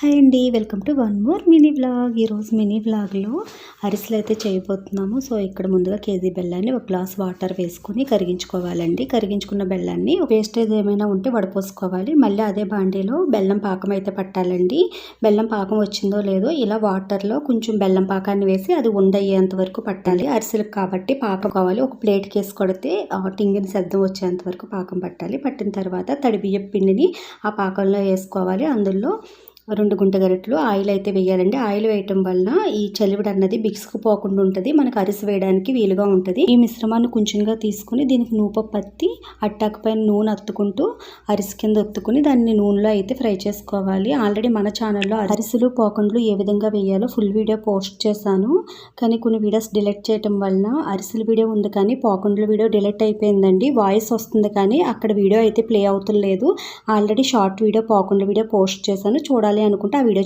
Hi అండి welcome to one more mini vlog. ఈరోజు mini వ్లాగ్లో అరిసెలు అయితే చేయబోతున్నాము. సో ఇక్కడ ముందుగా కేజీ బెల్లాన్ని ఒక గ్లాస్ వాటర్ వేసుకుని కరిగించుకోవాలండి. కరిగించుకున్న బెల్లాన్ని వేస్టేజ్ ఏమైనా ఉంటే వడపోసుకోవాలి. మళ్ళీ అదే బాండీలో బెల్లం పాకం అయితే పట్టాలండి. బెల్లం పాకం వచ్చిందో లేదో ఇలా వాటర్లో కొంచెం బెల్లం పాకాన్ని వేసి అది ఉండయ్యేంత వరకు పట్టాలి. అరిసెలకు కాబట్టి పాకం కావాలి. ఒక ప్లేట్కి వేసి కొడితే ఆ టింగిన శబ్దం వచ్చేంత వరకు పాకం పట్టాలి. పట్టిన తర్వాత తడి బియ్యం పిండిని ఆ పాకంలో వేసుకోవాలి. అందులో రెండు గుంట గరిటలు ఆయిల్ అయితే వేయాలండి. ఆయిల్ వేయటం వల్ల ఈ చలివిడి అన్నది బిగుసుకుపోకుండా ఉంటుంది. మనకు అరిసి వేయడానికి వీలుగా ఉంటుంది. ఈ మిశ్రమాన్ని కొంచెంగా తీసుకుని దీనికి నూప పత్తి అట్టాక పైన నూనె అత్తుకుంటూ అరిసి కింద ఒత్తుకుని దాన్ని నూనెలో అయితే ఫ్రై చేసుకోవాలి. ఆల్రెడీ మన ఛానల్లో అరిసెలు పోకండ్లు ఏ విధంగా వేయాలో ఫుల్ వీడియో పోస్ట్ చేశాను. కానీ కొన్ని వీడియోస్ డిలీట్ చేయటం వల్ల అరిసెల వీడియో ఉంది కానీ పోకండ్ల వీడియో డిలీట్ అయిపోయిందండి. వాయిస్ వస్తుంది కానీ అక్కడ వీడియో అయితే ప్లే అవుతలేదు. ఆల్రెడీ షార్ట్ వీడియో పోకండ్ల వీడియో పోస్ట్ చేశాను. చూడాలి అనుకుంటే ఆ వీడియో